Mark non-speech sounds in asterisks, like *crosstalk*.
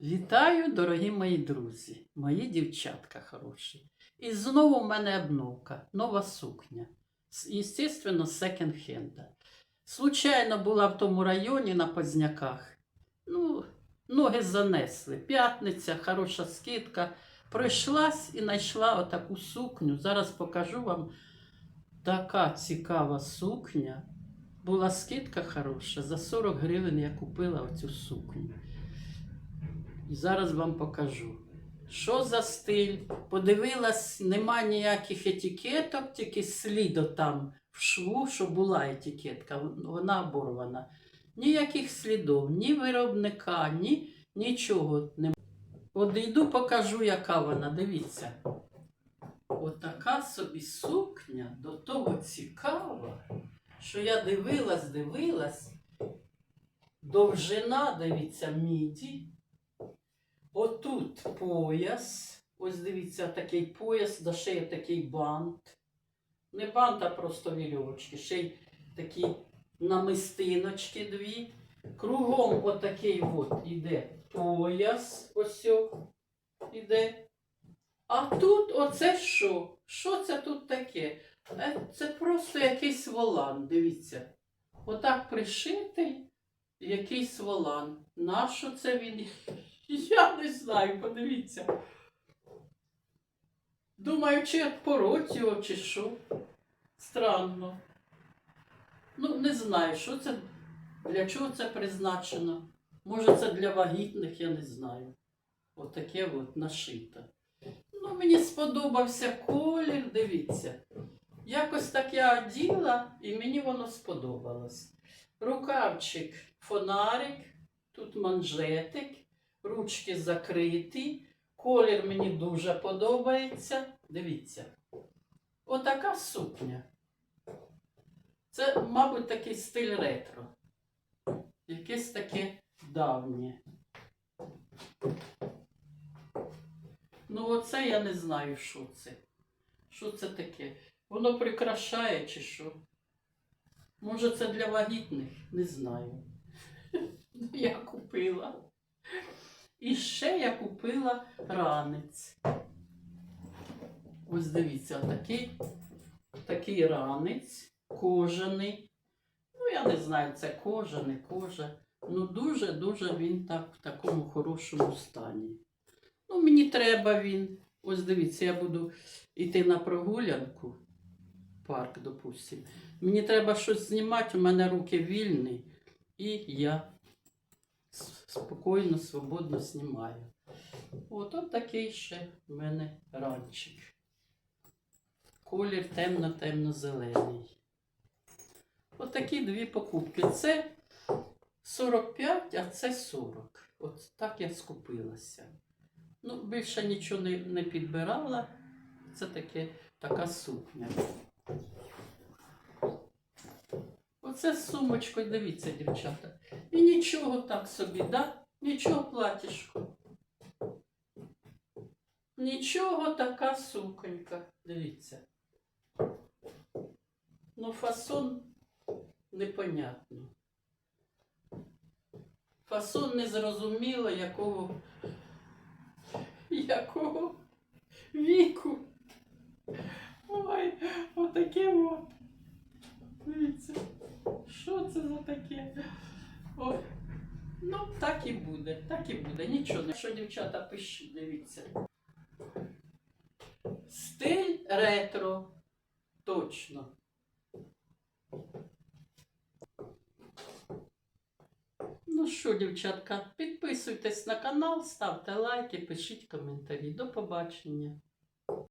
Вітаю, дорогі мої друзі, мої дівчатка хороші. І знову в мене обновка, нова сукня. Естественно, з секонд-хенда. Случайно була в тому районі на Позняках. Ну, ноги занесли. П'ятниця, хороша скидка. Пройшлась і знайшла отаку сукню. Зараз покажу вам. Така цікава сукня. Була скидка хороша. За 40 гривень я купила оцю сукню. І зараз вам покажу. Що за стиль? Подивилась, нема ніяких етикеток, тільки слідо там в шву, що була етикетка, вона оборвана. Ніяких слідів, ні виробника, ні нічого немає. От йду, покажу, яка вона. Дивіться. Отака собі сукня до того цікава, що я дивилась, дивилась. Довжина, дивіться, міді. Отут пояс. Ось дивіться, такий пояс, ще є такий бант. Не бант, а просто вірьовочки. Ще й такі намистиночки дві. Кругом отакий от іде пояс. Ось іде. А тут оце що? Що це тут таке? Е, Це просто якийсь волан, дивіться. Отак пришитий якийсь волан. Нащо це він? Я не знаю, подивіться. Думаю, чи пороть його, чи що. Странно. Ну, не знаю, що це, для чого це призначено. Може, це для вагітних, я не знаю. Отаке от нашито. Ну, мені сподобався колір, дивіться. Якось так я оділа, і мені воно сподобалось. Рукавчик, фонарик, тут манжетик ручки закриті. Колір мені дуже подобається. Дивіться. Отака сукня. Це, мабуть, такий стиль ретро. Якесь таке давнє. Ну, оце я не знаю, що це. Що це таке? Воно прикрашає чи що? Може, це для вагітних? Не знаю. *laughs* Я купила. І ще я купила ранець. Ось дивіться, такий, такий ранець, кожаний. Ну, я не знаю, це кожа, не кожа. Ну, дуже-дуже він так в такому хорошому стані. Ну, мені треба він. Ось дивіться, я буду йти на прогулянку, парк, допустим. Мені треба щось знімати, у мене руки вільні, і я спокійно, свободно знімаю. От, от такий ще в мене ранчик. Колір темно-темно-зелений. От такі дві покупки. Це 45, а це 40. От так я скупилася. Ну, більше нічого не, не підбирала. Це таке, така сукня. Оце з сумочкою, дивіться, дівчата. І нічого так собі, да? Нічого платішко. Нічого така суконька. Дивіться. Ну, фасон непонятно. Фасон незрозуміло, якого, якого віку. Ой, отаке от. Дивіться. Що це за таке? Ой. Ну, так і буде, так і буде. Нічого. Що дівчата пишіть, дивіться. Стиль ретро. Точно. Ну що, дівчатка, підписуйтесь на канал, ставте лайки, пишіть коментарі. До побачення.